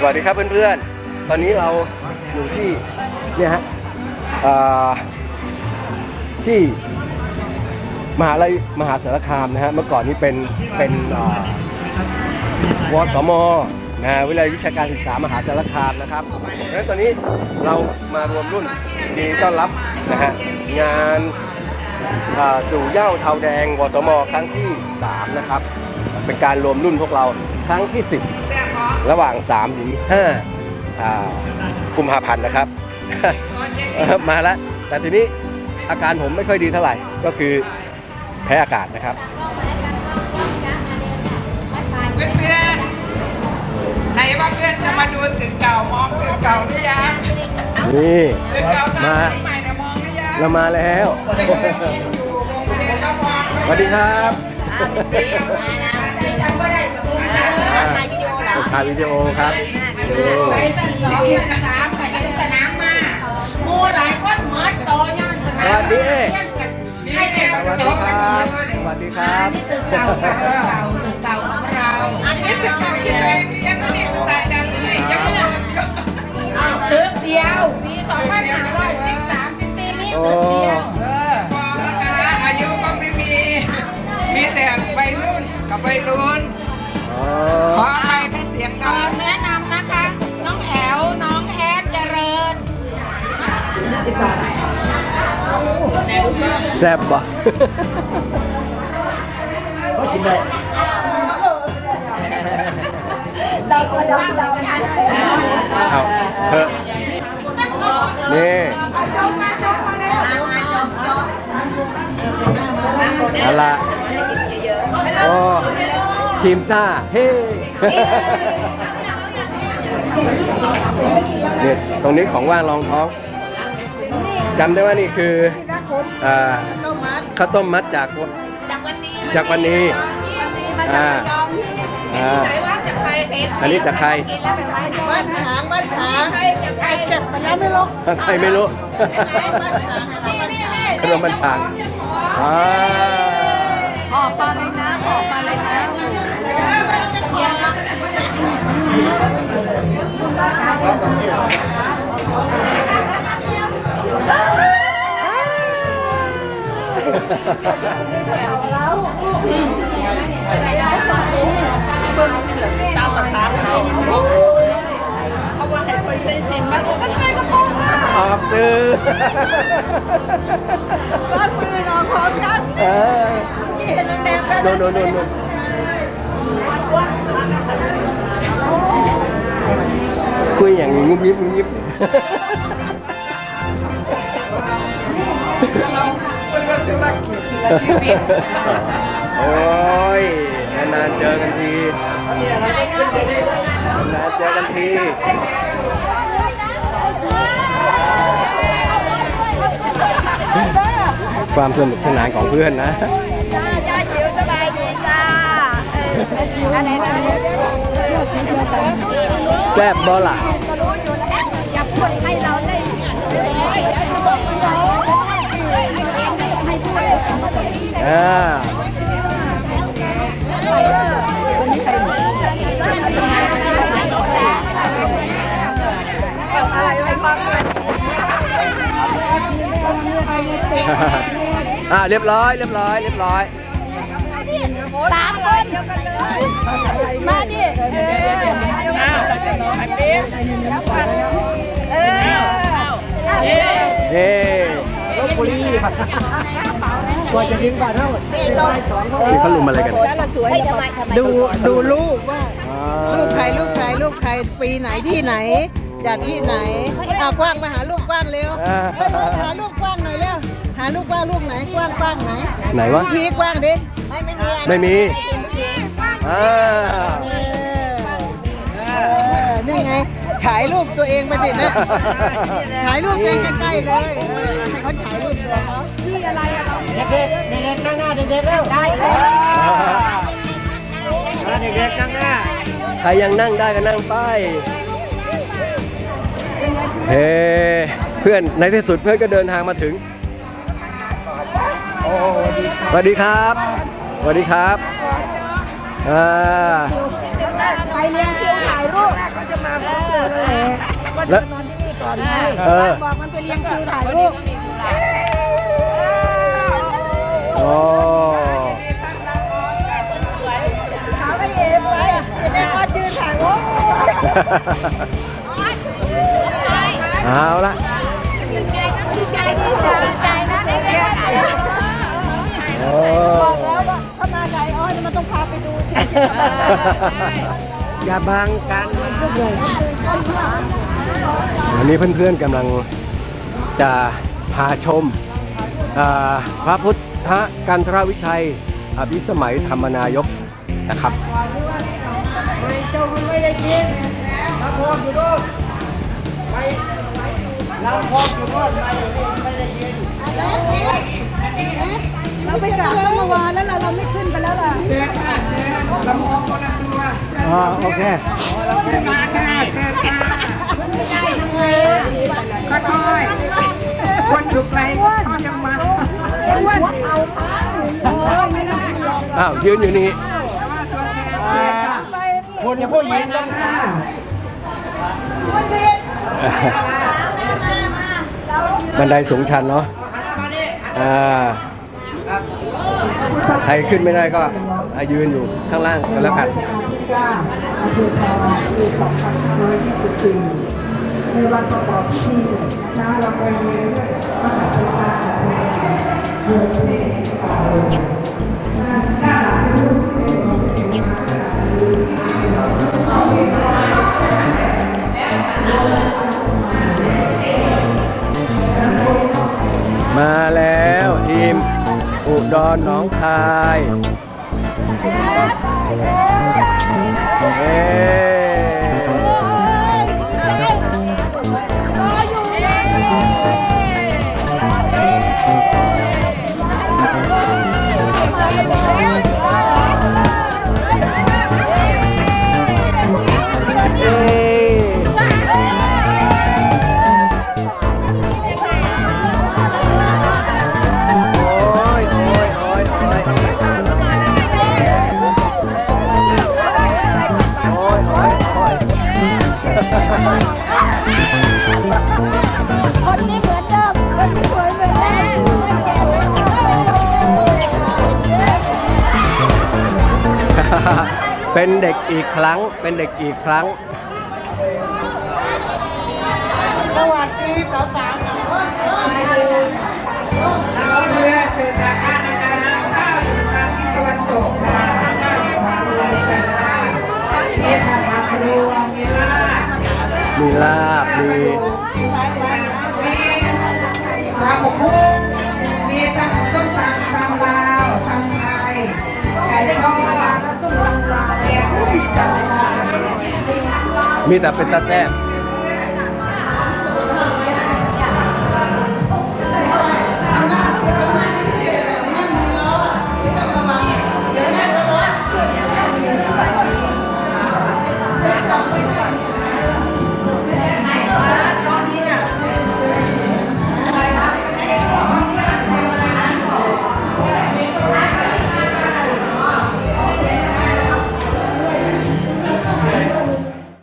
สวัสดีครับเพื่อนๆ ตอนนี้เราอยู่ที่เนี่ยฮะที่มหาลัยมหาสารคามนะฮะเมื่อก่อนนี้เป็นเป็นวสมนะฮะวิทยาวิชาการศึกษามหาสารคามนะครับเพราะฉะนั้นตอนนี้เรามารวมรุ่นดีต้อนรับนะฮะงานสู่เย้าเทาแดงวสมครั้งที่ 3 นะครับ เป็นการรวมรุ่นพวกเราครั้งที่ 10 ระหว่าง3ถึง5อ่ากุมภาพันธ์นะครับ มาแล้วแต่ทีนี้อาการผมไม่ค่อยดีเท่าไหร่ ก็คือแพ้อากาศนะครับเพื่อนๆไหนว่าเพื่อนจะมาดูตึกเก่ามองตึกเก่าหรือยังนี่ตึกเก่าสร้างมาใหม่นะมองหรือยังเรามาแล้วไม่เคยกินอยู่โรงเรียนก็มองสวัสดีครับ ถ่ายวิดีโอครับโอ้ไปสนามสนามไปสนามมาหมูหลายคนเหมือนโตย่านสนามสวัสดีให้เก็บสวัสดีครับสวัสดีครับตึกเก่าตึกเก่าตึกเก่าของเราอันนี้ตึกเก่าที่เองที่ยังไม่ได้ใส่จังเลยยังไม่ตึกเดียวปี2513 14นี่ตึกเดียวเออบอกนะคะอายุก็ไม่มีมีแต่วัยรุ่นกับวัยรุ่น แซ่บบ่กินได้เอาเถอะนี่เอาละโอ้ทีมซ่า เฮ้เนี่ยตรงนี้ของว่างรองท้องจำได้ว่านี่คือ อ่าข้าวต้มมัดจาก จากวันนี้อ่าอ่าอันนี้จากใครบ้านช้างบ้านช้างใครเก็บไปแล้วไม่รู้ใครไม่รู้ บ้านช้างขนมบ้านช้างขนมบัญชาง อ่า ออกมาเลยน ตามภาษาเขาเขาว่าให้ไปใช้สินมาก็ใช้กระโปรงมาออกซื้อบ้านมือนองพร้อมกันเออเห็นแดงๆโน่นโน่นโน่นคุยอย่างงุบยิบงุบยิบ โอ้ยนานๆเจอกันทีนานๆเจอกันทีความสนุกสนานของเพื่อนนะจ้าจ้าจิ๋วสบายดีจ้าจิ๋วอะไรนะแซ่บบอล่ะอย่าพูดได้ให้ อ่าอะไรไปบ้างอ่าเรียบร้อยเรียบร้อยเรียบร้อยสามคนมาดิเอออ้าวเราจะรออันนี้เออเฮ้ลบบุรี กว่าจะถึงบ้านเท่าบ่ายสองเขานี่เขาลุมอะไรกันไม่ทำไมทำไมดูดูรูปว่าอ่ารูปใครรูปใครรูปใครปีไหนที่ไหนจากที่ไหนเอากว้างมาหาลูกกว้างเร็วอ่าหาลูกกว้างหน่อยเร็วหาลูกกว้างลูกไหนกว้างกว้างไหนไหนวะชี้กว้างดิไม่ไม่มีไม่มีอ่าเออเออนี่ไงถ่ายรูปตัวเองไปติดนะถ่ายรูปตัวเองใกล้ๆเลยเออให้เขาถ่ายรูปตัวเขาไเด็กเด็กข้างหน้าเด็กเด็กเลยใครยังนั่งได้ก็นั่งไปเฮ้เพื่อนในที่สุดเพื่อนก็เดินทางมาถึงสวัสดีครับสวัดีครับอ่าไปเลี้ยงคิวถ่ายรูปจะมาพร้อมกันเลยแล้วจะนอนที่นี่ก่อนไงเออบอกมันไปเรียงคิวถ่ายรูป ขาไม่เอ๋ไปแม่ออดยืนถ่ายรูปเอาละดีใจดีใจดีใจนะได้แค่ไหนโอ้บอกแล้วว่าถ้ามาไหนอ้อยมันต้องพาไปดูสิอย่าบังกันวันนี้เพื่อนๆกำลังจะพาชมอ่าพระพุทธ กันทรวิชัย อภิสมัยธรรมนายกนะครับเราไปกราบต้นมาวานแล้วเราเราไม่ขึ้นไปแล้วล่ะอ๋อโอเคคน อ้าวยืนอยู่นี่คนผู้หญิงต้องฆ่าบันไดสูงชันเนาะอ่าใครขึ้นไม่ได้ก็อะยืนอยู่ข้างล่างกันแล้วกันมา ดรหนองคายเอ๊ เป็นเด็กอีกครั้ง เป็นเด็กอีกครั้ง สวัสดีสาวๆหน่อยมีลาบมี มีแต่เป็นตาแซ่บ